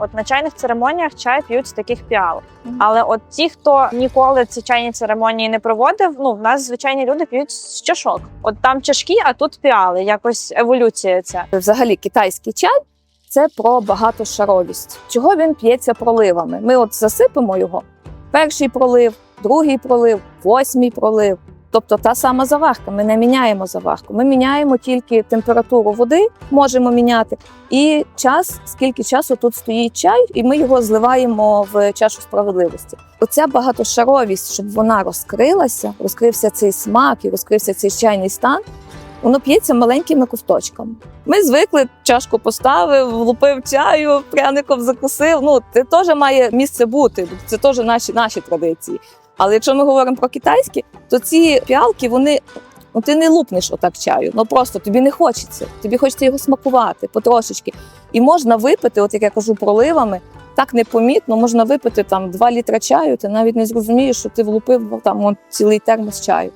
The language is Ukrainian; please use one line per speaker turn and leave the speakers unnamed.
От на чайних церемоніях чай п'ють з таких піал. Але от ті, хто ніколи ці чайні церемонії не проводив, ну в нас звичайні люди п'ють з чашок. От там чашки, а тут піали. Якось еволюція ця.
Взагалі, китайський чай це про багатошаровість. Чого він п'ється проливами? Ми от засипемо його. Перший пролив, другий пролив, восьмий пролив. Тобто та сама заварка. Ми не міняємо заварку. Ми міняємо тільки температуру води, можемо міняти, і час, скільки часу тут стоїть чай, і ми його зливаємо в чашу справедливості. Оця багатошаровість, щоб вона розкрилася, розкрився цей смак і розкрився цей чайний стан. Воно п'ється маленькими ковточками. Ми звикли, чашку поставив, влупив чаю, пряником закусив. Ну, це теж має місце бути. Це теж наші, наші традиції. Але якщо ми говоримо про китайські, то ці піалки, вони. Ну, ти не лупнеш отак чаю. Ну просто тобі не хочеться. Тобі хочеться його смакувати потрошечки. І можна випити, от як я кажу, проливами, так непомітно, можна випити там 2 літра чаю, ти навіть не зрозумієш, що ти влупив там от, цілий термос чаю.